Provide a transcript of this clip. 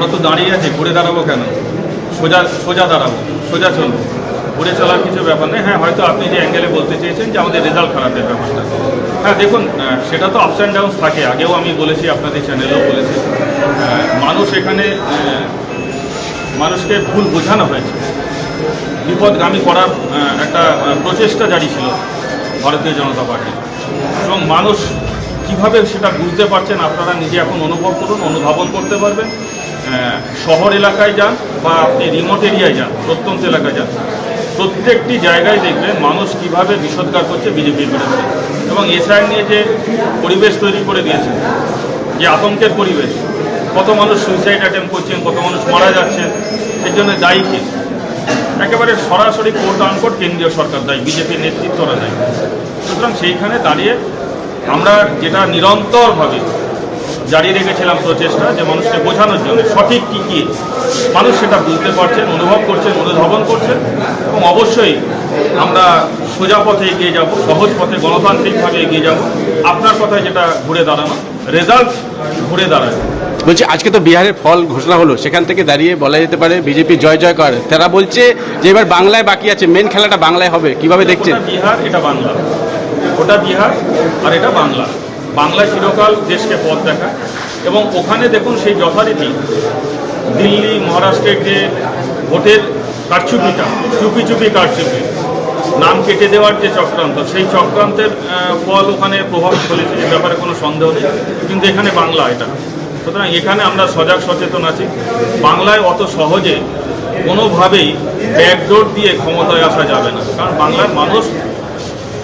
আমরা তো দাঁড়িয়ে আছি, ঘুরে দাঁড়াবো কেন? সোজা সোজা দাঁড়াবো, সোজা চলবো। ঘুরে চলার কিছু ব্যাপার নেই। হ্যাঁ হয়তো আপনি যে অ্যাঙ্গেলে বলতে চেয়েছেন যে আমাদের রেজাল্ট খারাপের ব্যাপারটা। হ্যাঁ দেখুন সেটা তো আপস অ্যান্ড ডাউন থাকে। আগেও আমি বলেছি, আপনাদের চ্যানেলেও বলেছি। মানুষ এখানে মানুষকে ভুল বোঝানো হয়েছে। বিপদগামী করার একটা প্রচেষ্টা জারি ছিল ভারতীয় জনতা পার্টি এবং মানুষ কীভাবে সেটা বুঝতে পারছেন আপনারা নিজে এখন অনুভব করুন, অনুধাবন করতে পারবেন। শহর এলাকায় যান বা আপনি রিমোট এরিয়ায় যান, প্রত্যন্ত এলাকায় যান। প্রত্যেকটি জায়গায় দেখবেন মানুষ কীভাবে বিষোদ্গার করছে বিজেপির বিরুদ্ধে। এবং এসআই নিয়ে যে পরিবেশ তৈরি করে দিয়েছে যে আতঙ্কের পরিবেশ, কত মানুষ সুইসাইড অ্যাটেম্প করছেন, কত মানুষ মারা যাচ্ছেন, এর জন্য দায়ী কে? একেবারে সরাসরি কোর্ট আনকোর্ট কেন্দ্রীয় সরকার দায়ী, বিজেপির নেতৃত্বরা দায়ী। সুতরাং সেইখানে দাঁড়িয়ে আমরা যেটা নিরন্তরভাবে জারি রেখেছিলাম প্রচেষ্টা যে মানুষকে বোঝানোর জন্য সঠিক কী কী মানুষ সেটা বুঝতে পারছেন অনুভব করছেন অনুধাবন করছেন এবং অবশ্যই আমরা সোজা পথে এগিয়ে যাব সহজ পথে গণতান্ত্রিকভাবে এগিয়ে যাব। আপনার কথায় যেটা ঘুরে দাঁড়ানো রেজাল্ট ঘুরে দাঁড়ায়। বলছি আজকে তো বিহারের ফল ঘোষণা হলো সেখান থেকে দাঁড়িয়ে বলা যেতে পারে বিজেপি জয় জয় করে। তারা বলছে যে এবার বাংলায় বাকি আছে মেন খেলাটা বাংলায় হবে কীভাবে দেখছেন? বিহার এটা বাংলা। ওটা বিহার আর এটা বাংলা। বাংলা চিরকাল দেশকে পথ দেখায়। এবং ওখানে দেখুন সেই যথারীতি দিল্লি মহারাষ্ট্রের যে ভোটের কারচুপিটা, চুপি চুপি কারচুপি। নাম কেটে দেওয়ার যে চক্রান্ত, সেই চক্রান্তের ফল ওখানে প্রভাব ফেলেছে, এ ব্যাপারে কোনো সন্দেহ নেই। কিন্তু এখানে বাংলা এটা। সুতরাং এখানে আমরা সজাগ সচেতন আছি। বাংলায় অত সহজে কোনোভাবেই ব্যাকডোর দিয়ে ক্ষমতায় আসা যাবে না। কারণ বাংলার মানুষ